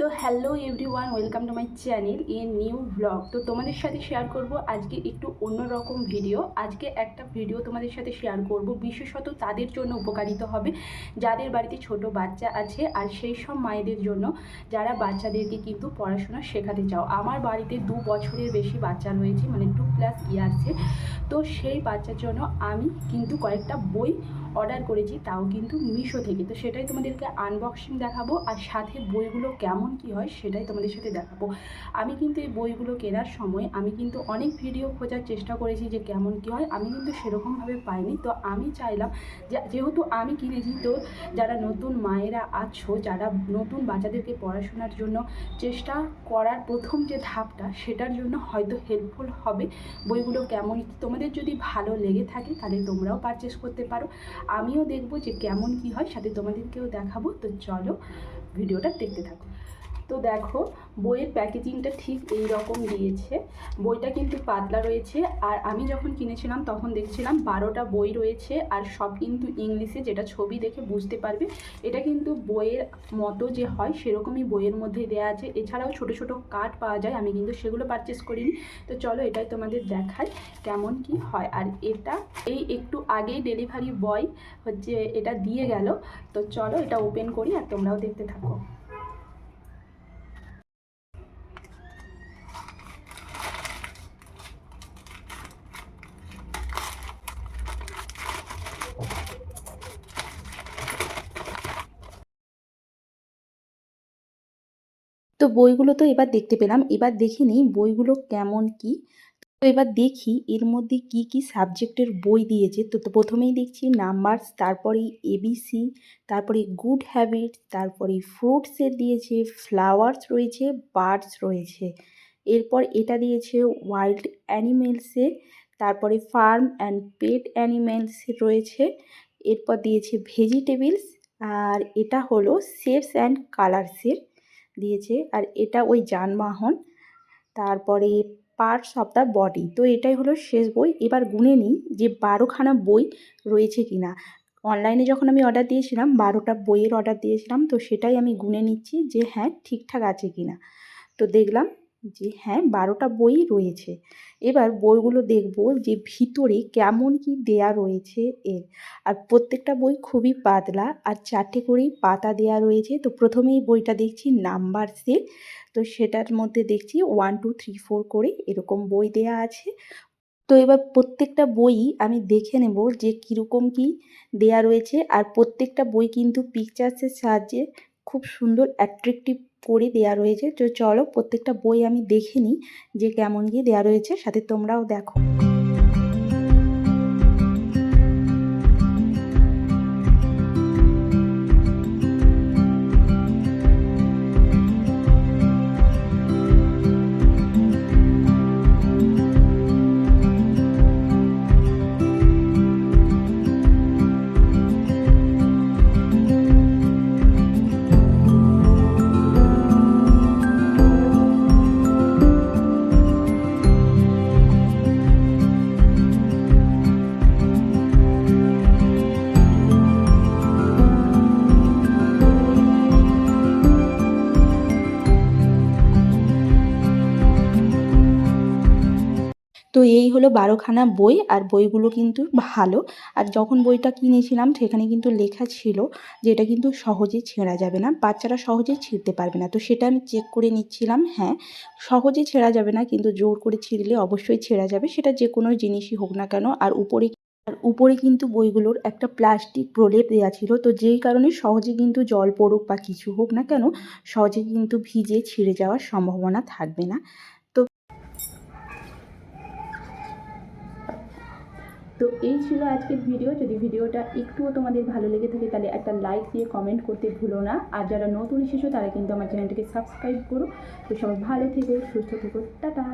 তো hello everyone, welcome to my channel a new vlog. তো তোমাদের সাথে শেয়ার করব আজকে একটু অন্যরকম ভিডিও। আজকে একটা ভিডিও তোমাদের সাথে শেয়ার করব, বিশেষত তাদের জন্য উপকারিত হবে, যাদের বাড়িতে ছোট বাচ্চা আছে আর সেই সব মায়েদের জন্য, যারা বাচ্চাদেরকে কিন্তু পড়াশোনা শেখাতে চাও। আমার বাড়িতে দু বছরের বেশি বাচ্চা রয়েছে মানে টু প্লাস ইয়ার্সের। তো সেই বাচ্চার জন্য আমি কিন্তু কয়েকটা বই অর্ডার করেছি, তাও কিন্তু মিশো থেকে। তো সেটাই তোমাদেরকে আনবক্সিং দেখাবো, আর সাথে বইগুলো কেমন কি হয় সেটাই তোমাদের সাথে দেখাবো। আমি কিন্তু এই বইগুলো কেনার সময় আমি কিন্তু অনেক ভিডিও খোঁজার চেষ্টা করেছি যে কেমন কি হয়, আমি কিন্তু সেরকমভাবে পাইনি। তো আমি চাইলাম যেহেতু আমি কিনেছি, তো যারা নতুন মায়েরা আছো, যারা নতুন বাচ্চাদেরকে পড়াশোনার জন্য চেষ্টা করার প্রথম যে ধাপটা, সেটার জন্য হয়তো হেল্পফুল হবে। বইগুলো কেমন তোমাদের যদি ভালো লেগে থাকে, তাহলে তোমরাও পারচেস করতে পারো। আমিও দেখব যে কেমন কি হয়, সাথে তোমাদেরকেও দেখাবো। তো চলো, ভিডিওটা দেখতে থাকো। তো দেখো, বইয়ের প্যাকেজিংটা ঠিক এই রকম দিয়েছে। বইটা কিন্তু পাতলা রয়েছে, আর আমি যখন কিনেছিলাম তখন দেখছিলাম বারোটা বই রয়েছে, আর সব কিন্তু ইংলিশে যেটা ছবি দেখে বুঝতে পারবে, এটা কিন্তু বইয়ের মতো যে হয় সেরকমই বইয়ের মধ্যে দেওয়া আছে। এছাড়াও ছোট ছোট কার্ড পাওয়া যায়, আমি কিন্তু সেগুলো পারচেস করিনি। তো চলো এটাই তোমাদের দেখাই কেমন কি হয়। আর এটা এই একটু আগেই ডেলিভারি বয় হচ্ছে, এটা দিয়ে গেল। তো চলো এটা ওপেন করি, আর তোমরাও দেখতে থাকো। তো বইগুলো তো এবার দেখতে পেলাম। এবার দেখে নিই বইগুলো কেমন কি। তো এবার দেখি এর মধ্যে কি কি সাবজেক্টের বই দিয়েছে। তো তো প্রথমেই দেখছি নাম্বারস, তারপরে এবিসি তারপরে গুড হ্যাবিট তারপরে ফ্রুটসের দিয়েছে, ফ্লাওয়ার্স রয়েছে, বার্ডস রয়েছে। এরপর এটা দিয়েছে ওয়াইল্ড অ্যানিমেলসে তারপরে ফার্ম অ্যান্ড পেট অ্যানিমেলস রয়েছে। এরপর দিয়েছে ভেজিটেবলস, আর এটা হলো শেপস অ্যান্ড কালার্সের দিয়েছে। আর এটা ওই যানবাহন, তারপরে পার্টস অফ দ্য বডি তো এটাই হলো শেষ বই। এবার গুনে নিই যে বারোখানা বই রয়েছে কি না অনলাইনে যখন আমি অর্ডার দিয়েছিলাম, বারোটা বইয়ের অর্ডার দিয়েছিলাম, তো সেটাই আমি গুনে নিচ্ছি যে হ্যাঁ ঠিকঠাক আছে কি না তো দেখলাম যে হ্যাঁ বারোটা বই রয়েছে। এবার বইগুলো দেখব যে ভিতরে কেমন কি দেয়া রয়েছে এর। আর প্রত্যেকটা বই খুবই পাতলা আর চারটে করেই পাতা দেয়া রয়েছে। তো প্রথমেই বইটা দেখছি নাম্বার সেট। তো সেটার মধ্যে দেখছি ওয়ান টু থ্রি ফোর করে এরকম বই দেয়া আছে। তো এবার প্রত্যেকটা বই আমি দেখে নেব যে কীরকম কি দেয়া রয়েছে। আর প্রত্যেকটা বই কিন্তু পিকচার্সের সাহায্যে খুব সুন্দর অ্যাট্রাকটিভ করে দেয়া রয়েছে। তো চলো প্রত্যেকটা বই আমি দেখে নিই যে কেমন গিয়ে দেয়া রয়েছে। সাথে তোমরাও দেখো। তো এই হলো বারোখানা বই, আর বইগুলো কিন্তু ভালো। আর যখন বইটা কিনেছিলাম, সেখানে কিন্তু লেখা ছিল যে এটা কিন্তু সহজে ছেঁড়া যাবে না, বাচ্চারা সহজে ছিঁড়তে পারবে না। তো সেটা আমি চেক করে নিচ্ছিলাম হ্যাঁ সহজে ছেঁড়া যাবে না, কিন্তু জোর করে ছিঁড়লে অবশ্যই ছেঁড়া যাবে। সেটা যে কোনো জিনিসই হোক না কেন, আর উপরে আর উপরে কিন্তু বইগুলোর একটা প্লাস্টিক প্রলেপ দেওয়া ছিল। তো যেই কারণে সহজে কিন্তু জল পড়ুক বা কিছু হোক না কেন, সহজে কিন্তু ভিজে ছিঁড়ে যাওয়ার সম্ভাবনা থাকবে না। তো এই ছিল আজকের ভিডিও যদি ভিডিওটা একটুও তোমাদের ভালো লেগে থাকে, তাহলে একটা লাইক দিয়ে কমেন্ট করতে ভুলো না। আর যারা নতুন এসেছ, তারা কিন্তু আমার চ্যানেলটিকে সাবস্ক্রাইব করো। তো সবাই ভালো থেকো, সুস্থ থেকো। টাটা!